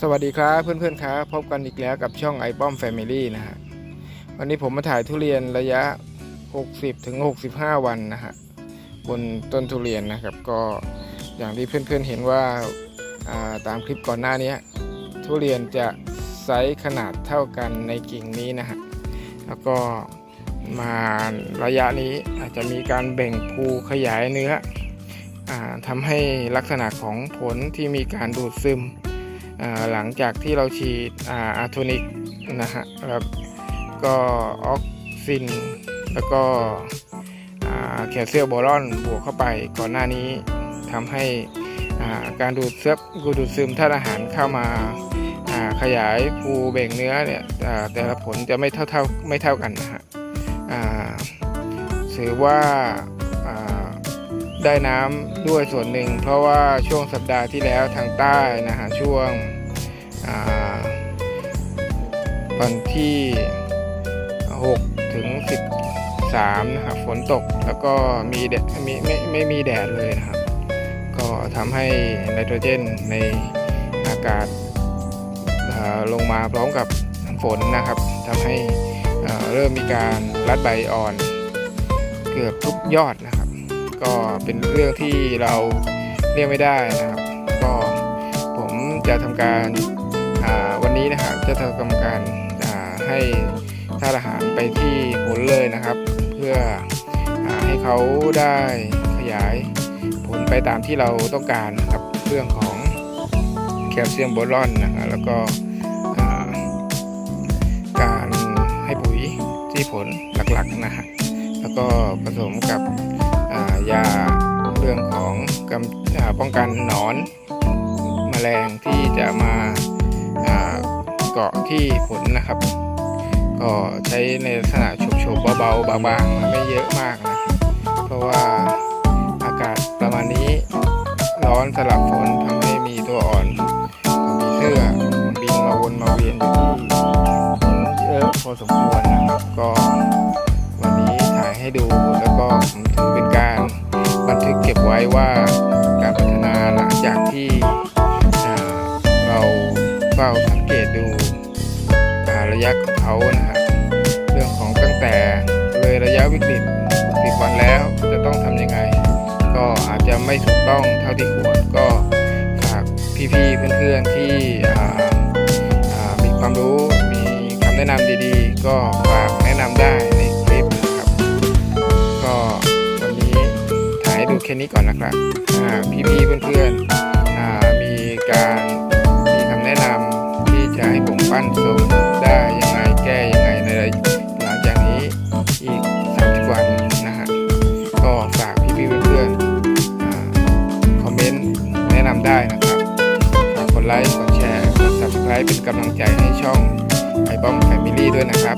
สวัสดีครับเพื่อนๆครับพบกันอีกแล้วกับช่องไอป้อมแฟมิลี่นะฮะวันนี้ผมมาถ่ายทุเรียนระยะ 60ถึง65 วันนะฮะบนต้นทุเรียนนะครับก็อย่างที่เพื่อนๆเห็นว่าาตามคลิปก่อนหน้านี้ทุเรียนจะไซส์ขนาดเท่ากันในกิ่งนี้นะฮะแล้วก็มาระยะนี้อาจจะมีการแบ่งภูขยายเนื้ออทำให้ลักษณะของผลที่มีการดูดซึม หลังจากที่เราฉีดอาโทนิกนะฮะแล้วก็ออกซิน แล้วก็แคลเซียมโบรอนบวกเข้าไปก่อนหน้านี้ทำให้าการดูดซึมดูดซึมธาตุอาหารเข้ามาาขยายภูเบ่งเนื้อเนี่ยแต่ละผลจะไม่เท่าเท่าไม่เท่ากันนะฮะถือว่า ได้น้ำด้วยส่วนหนึ่ง เพราะว่าช่วงสัปดาห์ที่แล้วทางใต้นะฮะช่วงอ่าวันที่ 6 ถึง 13นะครับฝนตกแล้วก็มีแดดมีไม่ไม่มีแดดเลยนะครับ ก็ทำให้ไนโตรเจนในอากาศาลงมาพร้อมกับฝนนะครับทำให้เริ่มมีการรัดใบอ่อน เกือบทุกยอดนะครับ ก็เป็นเรื่องที่เราเรียกไม่ได้นะครับ ก็ผมจะทำการวันนี้นะครับจะทำการให้ธาตุอาหารไปที่ผลเลยนะครับ เพื่ออให้เขาได้ขยายผลไปตามที่เราต้องการนะครับเรื่องของแคลเซียมโบรอนนะฮะแล้วก็การให้ปุ๋ยที่ผลหลักๆนะฮะแล้วก็ผสมกับ ยาเรื่องของกำอ่าป้องกันหนอนแมลงที่จะมาเกาะที่ผลนะครับ ก็ใช้ในลักษณะโฉบๆเบาๆบางๆไม่เยอะมากนะเพราะว่าอากาศประมาณนี้ร้อนสลับฝนทำให้มีตัวอ่อนมีเสื้อบินมาวนมาเวียนอยู่ที่เยอะพอสมควร ก็ถือเป็นการบันทึกเก็บไว้ว่าการพัฒนาหลังจากที่เราเฝ้าสังเกตดูระยะของเขานะฮะเรื่องของตั้งแต่เลยระยะวิกฤต10วันแล้วจะต้องทำยังไง ก็อาจจะไม่ถูกต้องเท่าที่ควรก็ฝากพี่ๆเพื่อนๆที่มีความรู้มีคำแนะนำดีๆ ก็ฝากแนะนำ ค่นี้ก่อนนะครับอ่พี่ๆเพื่อนๆมีการมีคำแนะนำที่จะให้ผมปั้นทรงได้ยังไงแก้ยังไงในหลังจากนี้อีก30วันนะฮะก็ฝากพี่ๆเพื่อนๆคอมเมนต์แนะนำได้นะครับฝากกดไลค์กดแชร์กด subscribe เป็นกำลังใจให้ช่องไอบ้อมแฟมิลี่ด้วยนะครับ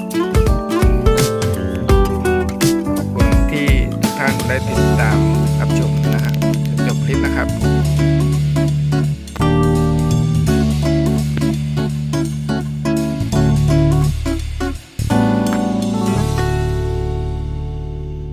ขอบคุณที่ทุกท่านได้ติดตาม